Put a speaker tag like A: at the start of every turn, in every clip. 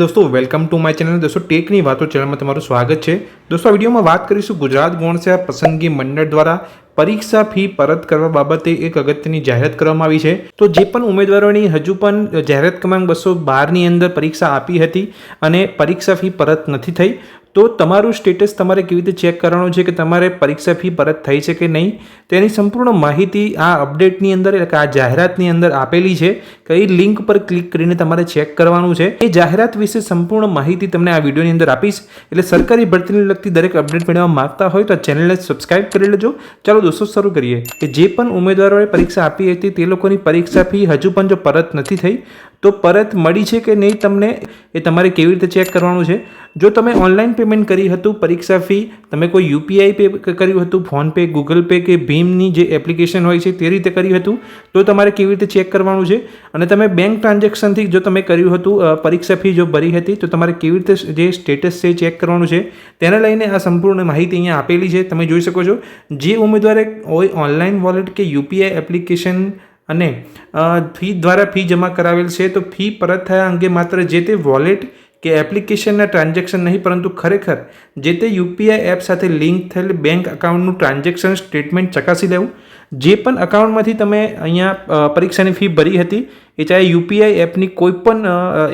A: દોસ્તો welcome to my channel દોસ્તો, ટેકની વાતો ચેનલમાં તમારું સ્વાગત છે. દોસ્તો, આ વિડીયોમાં વાત કરીશું ગુજરાત ગૌણસેવા પસંદગી મંડળ દ્વારા પરીક્ષા ફી પરત કરવા બાબતે એક અગત્યની જાહેરાત કરવામાં આવી છે. તો જે પણ ઉમેદવારોની હજુ પણ જાહેરાત ક્રમાંક બસો બારની અંદર પરીક્ષા આપી હતી અને પરીક્ષા ફી પરત નથી થઈ. તો તમારું સ્ટેટસ તમારે કેવી રીતે ચેક કરવાનું છે કે તમારે પરીક્ષા ફી પરત થઈ છે કે નહીં? તેની સંપૂર્ણ માહિતી આ અપડેટની અંદર એટલે કે આ જાહેરાતની અંદર આપેલી છે. કઈ લિંક પર ક્લિક કરીને તમારે ચેક કરવાનું છે. એ જાહેરાત વિશે સંપૂર્ણ માહિતી તમને આ વિડીયોની અંદર આપીશ. એટલે સરકારી ભરતીને લગતી દરેક અપડેટ મેળવવા માંગતા હોય તો આ ચેનલને સબસ્ક્રાઇબ કરી લેજો. ચાલો દોસ્તો શરૂ કરીએ. કે જે પણ ઉમેદવારોએ પરીક્ષા આપી હતી તે લોકોની પરીક્ષા ફી હજુ પણ જો પરત નથી થઈ તો પરત મળી છે કે નહીં તમને એ તમારે કેવી રીતે ચેક કરવાનું છે? જો તમે ઓનલાઈન પેમેન્ટ કરી હતું, પરીક્ષા ફી તમે કોઈ યુપીઆઈ પે કર્યું હતું ફોનપે ગૂગલ પે કે ભીમની જે એપ્લિકેશન હોય છે તે રીતે કર્યું હતું, તો તમારે કેવી રીતે ચેક કરવાનું છે? અને તમે બેંક ટ્રાન્ઝેક્શનથી જો તમે કર્યું હતું પરીક્ષા ફી જો ભરી હતી, તો તમારે કેવી રીતે જે સ્ટેટસ છે ચેક કરવાનું છે? તેને લઈને આ સંપૂર્ણ માહિતી અહીંયા આપેલી છે, તમે જોઈ શકો છો. જે ઉમેદવારે હોય ઓનલાઈન વોલેટ કે યુપીઆઈ એપ્લિકેશન અને ફી દ્વારા ફી જમા કરાવેલ છે, તો ફી પરત થયા અંગે માત્ર જે તે વોલેટ કે એપ્લિકેશનના ટ્રાન્ઝેક્શન નહીં, પરંતુ ખરેખર જે તે યુપીઆઈ એપ સાથે લિંક થયેલ બેંક અકાઉન્ટનું ટ્રાન્ઝેક્શન સ્ટેટમેન્ટ ચકાસી લેવું જે પણ અકાઉન્ટમાંથી તમે અહીંયા પરીક્ષાની ફી ભરી હતી, એ ચાહે યુપીઆઈ એપની કોઈ પણ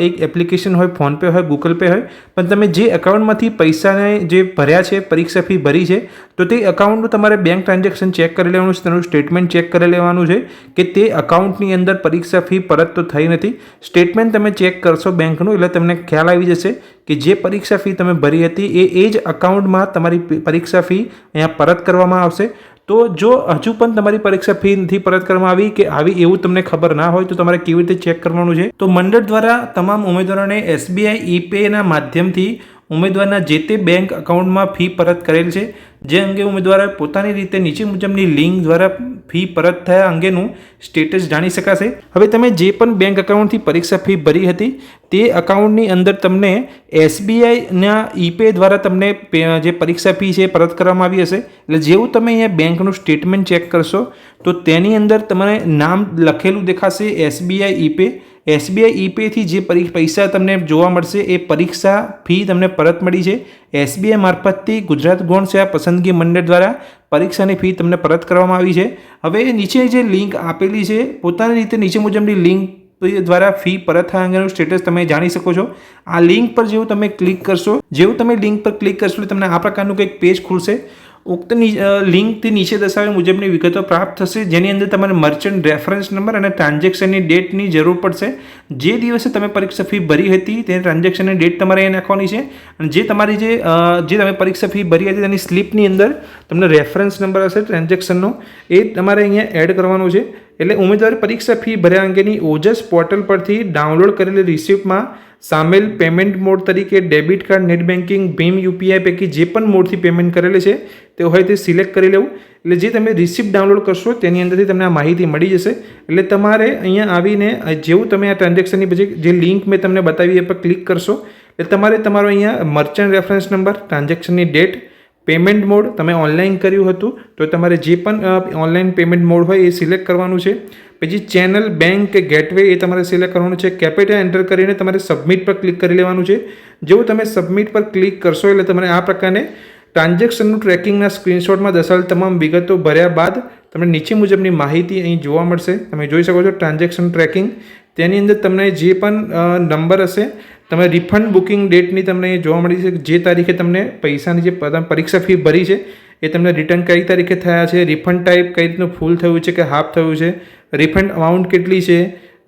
A: એક એપ્લિકેશન હોય ફોનપે હોય ગૂગલ પે હોય, પણ તમે જે અકાઉન્ટમાંથી પૈસાને જે ભર્યા છે, પરીક્ષા ફી ભરી છે, તો તે અકાઉન્ટનું તમારે બેંક ટ્રાન્ઝેક્શન ચેક કરી લેવાનું છે, તેનું સ્ટેટમેન્ટ ચેક કરી લેવાનું છે, કે તે અકાઉન્ટની અંદર પરીક્ષા ફી પરત તો થઈ નથી. સ્ટેટમેન્ટ તમે ચેક કરશો બેંકનું એટલે તમને ખ્યાલ આવી જશે કે જે પરીક્ષા ફી તમે ભરી હતી, એ એ જ અકાઉન્ટમાં તમારી પરીક્ષા ફી અહીંયા પરત કરવામાં આવશે. તો જો હજુ પણ તમારી પરીક્ષા ફી નથી પરત કરવામાં આવી કે આવી એવું તમને ખબર ના હોય તો તમારે કેવી રીતે ચેક કરવાનું છે? તો મંડળ દ્વારા તમામ ઉમેદવારોને એસબીઆઈ, ઈ પેના માધ્યમથી ઉમેદવારના જે તે બેંક અકાઉન્ટમાં ફી પરત કરેલ છે. જે અંગે ઉમેદવારે પોતાની રીતે નીચે મુજબની લિંક દ્વારા ફી પરત થયા અંગેનું સ્ટેટસ જાણી શકાશે. હવે તમે જે પણ બેંક અકાઉન્ટથી પરીક્ષા ફી ભરી હતી, તે અકાઉન્ટની અંદર તમને એસબીઆઈના ઈપે દ્વારા તમને જે પરીક્ષા ફી છે પરત કરવામાં આવી હશે. એટલે જેવું તમે અહીંયા બેંકનું સ્ટેટમેન્ટ ચેક કરશો, તો તેની અંદર તમને નામ લખેલું દેખાશે એસબીઆઈ ઈપે. એસબીઆઈ ઈપેથી જે પૈસા તમને જોવા મળશે, એ પરીક્ષા ફી તમને પરત મળી છે. એસબીઆઈ મારફતથી ગુજરાત ગૌણ સેવા પસંદગી મંડળ દ્વારા પરીક્ષાની ફી તમને પરત કરવામાં આવી છે. હવે નીચે જે લિંક આપેલી છે, પોતાની રીતે નીચે મુજબની લિંક દ્વારા ફી પરત થયા અંગેનું સ્ટેટસ તમે જાણી શકો છો. આ લિંક પર જેવું તમે ક્લિક કરશો, જેવું તમે લિંક પર ક્લિક કરશો તમને આ પ્રકારનું કંઈક પેજ ખુલશે. ઉક્ત લિંકથી નીચે દર્શાવ્યા મુજબની વિગતો પ્રાપ્ત થશે. જેની અંદર તમારે મર્ચન્ટ રેફરન્સ નંબર અને ટ્રાન્ઝેક્શનની ડેટની જરૂર પડશે. જે દિવસે તમે પરીક્ષા ફી ભરી હતી, તે ટ્રાન્ઝેક્શનની ડેટ તમારે અહીં નાખવાની છે. અને જે તમારી જે જે તમે પરીક્ષા ફી ભરી હતી, તેની સ્લિપની અંદર તમને રેફરન્સ નંબર હશે ટ્રાન્ઝેક્શનનો એ તમારે અહીંયા એડ કરવાનો છે. એટલે ઉમેદવારે પરીક્ષા ફી ભર્યા અંગેની ઓજસ પોર્ટલ પરથી ડાઉનલોડ કરેલી રિસિપ્ટમાં સામેલ પેમેન્ટ મોડ તરીકે ડેબિટ કાર્ડ, નેટ બેન્કિંગ ભીમ, યુપીઆઈ પૈકી જે પણ મોડથી પેમેન્ટ કરેલી છે, તે હોય તે સિલેક્ટ કરી લેવું. એટલે જે તમે રિસિપ્ટ ડાઉનલોડ કરશો, તેની અંદરથી તમને આ માહિતી મળી જશે. એટલે તમારે અહીંયા આવીને જેવું તમે આ ટ્રાન્ઝેક્શનની પછી જે લિંક મેં તમને બતાવી એ પર ક્લિક કરશો. એટલે તમારે તમારો અહીંયા મર્ચન્ટ રેફરન્સ નંબર ટ્રાન્ઝેક્શનની ડેટ પેમેન્ટ મોડ તમે ઓનલાઈન કર્યું હતું, તો તમારે જે પણ ઓનલાઈન પેમેન્ટ મોડ હોય એ સિલેક્ટ કરવાનું છે. પછી ચેનલ બેંક કે ગેટવે એ તમારે સિલેક્ટ કરવાનું છે. કેપિટલ એન્ટર કરીને તમારે સબમિટ પર ક્લિક કરી લેવાનું છે. જેવું તમે સબમિટ પર ક્લિક કરશો એટલે તમારે આ પ્રકારને ટ્રાન્ઝેક્શનનું ટ્રેકિંગના સ્ક્રીનશોટમાં દર્શાવેલ તમામ વિગતો ભર્યા બાદ તમને નીચે મુજબની માહિતી અહીં જોવા મળશે. તમે જોઈ શકો છો ટ્રાન્ઝેક્શન ટ્રેકિંગ. તેની અંદર તમને જે પણ નંબર હશે તમે રિફંડ બુકિંગ ડેટની તમને જોવા મળી છે જે તારીખે તમને પૈસાની જે પરીક્ષા ફી ભરી છે, એ તમને રિટર્ન કઈ તારીખે થયા છે રિફંડ ટાઈપ કઈ રીતનું ફૂલ થયું છે કે હાફ થયું છે રિફંડ અમાઉન્ટ કેટલી છે,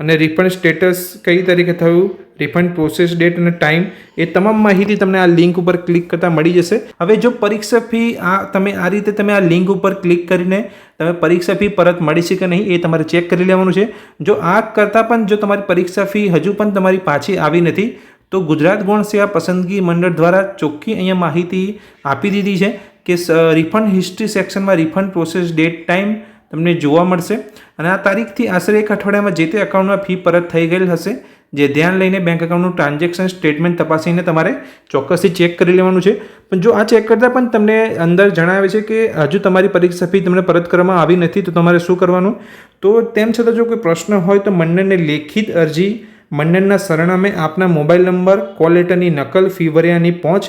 A: અને રિફંડ સ્ટેટસ કઈ તારીખે થયું રિફંડ પ્રોસેસ ડેટ અને ટાઈમ એ તમામ માહિતી તમને આ લિંક ઉપર ક્લિક કરતાં મળી જશે. હવે જો પરીક્ષા ફી આ તમે આ રીતે તમે આ લિંક ઉપર ક્લિક કરીને તમે પરીક્ષા ફી પરત મળી છે કે નહીં, એ તમારે ચેક કરી લેવાનું છે. જો આ કરતાં પણ જો તમારી પરીક્ષા ફી હજુ પણ તમારી પાછી આવી નથી તો ગુજરાત ગૌણ સેવા પસંદગી મંડળ દ્વારા ચોખ્ખી અહીંયા માહિતી આપી દીધી છે કે રિફંડ હિસ્ટ્રી સેક્શનમાં રિફંડ પ્રોસેસ ડેટ ટાઈમ તમને જોવા મળશે. અને આ તારીખથી આશરે એક અઠવાડિયામાં જે તે એકાઉન્ટમાં ફી પરત થઈ ગયેલ હશે, જે ધ્યાન લઈને બેંક એકાઉન્ટનું ટ્રાન્ઝેક્શન સ્ટેટમેન્ટ તપાસીને તમારે ચોક્કસથી ચેક કરી લેવાનું છે. પણ જો આ ચેક કરતાં પણ તમને અંદર જણાવે છે કે હજુ તમારી પરીક્ષા ફી તમને પરત કરવામાં આવી નથી, તો તમારે શું કરવાનું? તો તેમ છતાં જો કોઈ પ્રશ્ન હોય તો મંડળને લેખિત અરજી મંડળના સરનામે આપના મોબાઈલ નંબર, કોલ લેટરની નકલ, ફી ભર્યાની પહોંચ,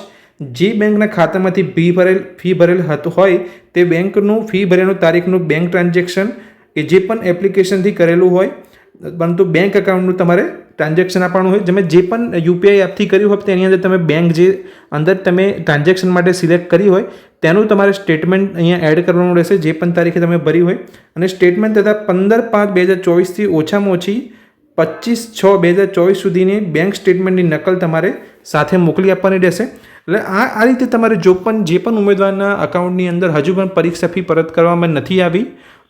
A: જે બેંકના ખાતામાંથી ફી ભરેલ ફી ભરેલ હતું, હોય તે બેંકનું, ફી ભર્યાનું તારીખનું બેંક ટ્રાન્ઝેક્શન કે જે પણ એપ્લિકેશનથી કરેલું હોય, પરંતુ બેંક એકાઉન્ટનું તમારે ટ્રાન્ઝેક્શન આપવાનું હોય. તમે જે પણ યુપીઆઈ એપથી કર્યું હોય, તેની અંદર તમે બેંક જે અંદર તમે ટ્રાન્ઝેક્શન માટે સિલેક્ટ કરી હોય, તેનું તમારે સ્ટેટમેન્ટ અહીંયા એડ કરવાનું રહેશે, જે પણ તારીખે તમે ભરી હોય. અને સ્ટેટમેન્ટ તથા પંદર પાંચ બે હજાર ચોવીસથી ઓછામાં ઓછી પચીસ છ બે હજાર ચોવીસ સુધીની બેંક સ્ટેટમેન્ટની નકલ તમારે સાથે મોકલી આપવાની રહેશે. એટલે આ આ રીતે તમારે જો પણ, જે પણ ઉમેદવારના અકાઉન્ટની અંદર હજુ પણ પરીક્ષા ફી પરત કરવામાં નથી આવી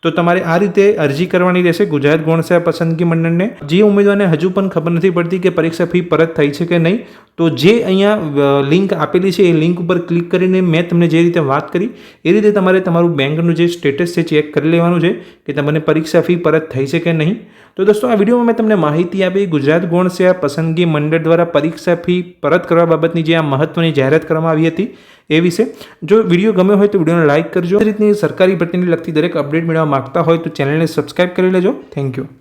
A: તો તમારે આ રીતે અરજી કરવાની રહેશે. ગુજરાત ગૌણસેવા પસંદગી મંડળને જે ઉમેદવારને હજુ પણ ખબર નથી પડતી કે પરીક્ષા ફી પરત થઈ છે કે નહીં, તો જે અહીંયા લિંક આપેલી છે એ લિંક ઉપર ક્લિક કરીને મેં તમને જે રીતે વાત કરી, એ રીતે તમારે તમારું બેંકનું જે સ્ટેટસ છે ચેક કરી લેવાનું છે કે તમને પરીક્ષા ફી પરત થઈ છે કે નહીં. તો દોસ્તો, આ વિડીયોમાં મેં તમને માહિતી આપી ગુજરાત ગૌણસેવા પસંદગી મંડળ દ્વારા પરીક્ષા ફી પરત કરવા બાબતની જે આ મહત્વની જાહેરાત કરવામાં આવી હતી એ વિશે. જો વીડિયો ગમ્યો હોય તો વિડીયોને લાઇક કરજો. રીતની સરકારી ભરતીને લગતી દરેક અપડેટ મેળવવા માંગતા હોય તો ચેનલને સબસ્ક્રાઈબ કરી લેજો. Thank you